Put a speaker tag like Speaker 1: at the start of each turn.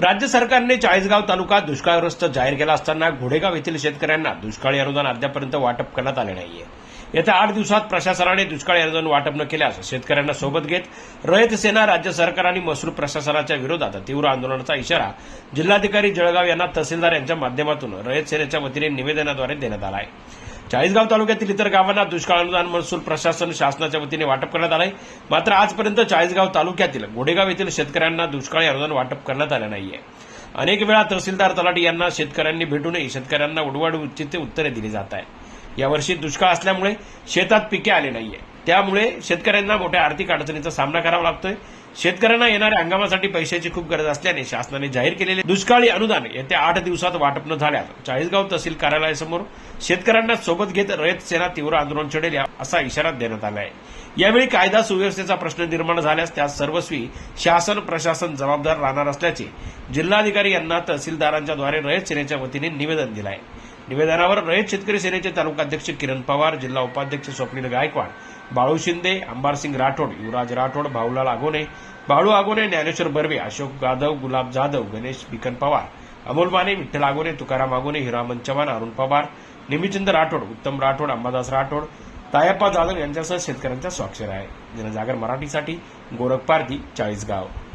Speaker 1: राज्य सरकारने चाळीसगाव तालुका दुष्काळग्रस्त जाहीर केला असताना घोडेगाव येथील शेतकऱ्यांना दुष्काळी अनुदान अद्यापर्यंत वाटप करण्यात आले नाहीये येत्या आठ दिवसात प्रशासनाने दुष्काळी अनुदान वाटप न केल्यास शेतकऱ्यांना सोबत घेत रयत सेना राज्य सरकार आणि महसूल प्रशासनाच्या विरोधात तीव्र आंदोलनाचा इशारा जिल्हाधिकारी जळगाव यांना तहसीलदार यांच्या माध्यमातून रयत सेनेच्या वतीने निवेदनाद्वारे देण्यात आला आहे चाळीसगाव तालुक्यातील इतर गावांना दुष्काळ अनुदान महसूल प्रशासन शासनाच्या वतीने वाटप करण्यात आलं मात्र आजपर्यंत चाळीसगाव तालुक्यातील गोडेगाव येथील शेतकऱ्यांना दुष्काळी अनुदान वाटप करण्यात आलं नाहीये अनेक वेळा तहसीलदार तलाठी यांना शेतकऱ्यांनी भेटूनही शेतकऱ्यांना उडवाडू उत्तरे दिली जात आहेत यावर्षी दुष्काळ असल्यामुळे शेतात पिके आले नाहीये त्यामुळे शेतकऱ्यांना मोठ्या आर्थिक अडचणीचा सामना करावा लागतोय शेतकऱ्यांना येणाऱ्या हंगामासाठी पैशाची खूप गरज असल्याने शासनाने जाहीर केलेले दुष्काळी अनुदान येत्या आठ दिवसात वाटप न झाल्यास चाळीसगाव तहसील कार्यालयासमोर शेतकऱ्यांना सोबत घेत रयत सेना तीव्र आंदोलन छेडेल असा इशारा देण्यात आला आहे यावेळी कायदा सुव्यवस्थेचा प्रश्न निर्माण झाल्यास त्यास सर्वस्वी शासन प्रशासन जबाबदार राहणार असल्याचे जिल्हाधिकारी यांना तहसीलदारांच्याद्वारे रयत सेनेच्या वतीने निवेदन दिलं आहे निवेदनावर रयत शेतकरी सेनेचे तालुका अध्यक्ष किरण पवार जिल्हा उपाध्यक्ष स्वप्नील गायकवाड बाळू शिंदे अंबारसिंग राठोड युवराज राठोड भाऊलाल आगोने बाळू आगोने ज्ञानेश्वर बर्वे अशोक जाधव गुलाब जाधव गणेश बिकन पवार अमोल माने विठ्ठल आगोने तुकाराम आगोने हिरामन चव्हाण अरुण पवार निमिचंद राठोड उत्तम राठोड अंबादास राठोड तायप्पा जाधव यांच्यासह शेतकऱ्यांचा स्वाक्षर आहे जनजागर मराठीसाठी गोरखपारधी पारधी चाळीसगाव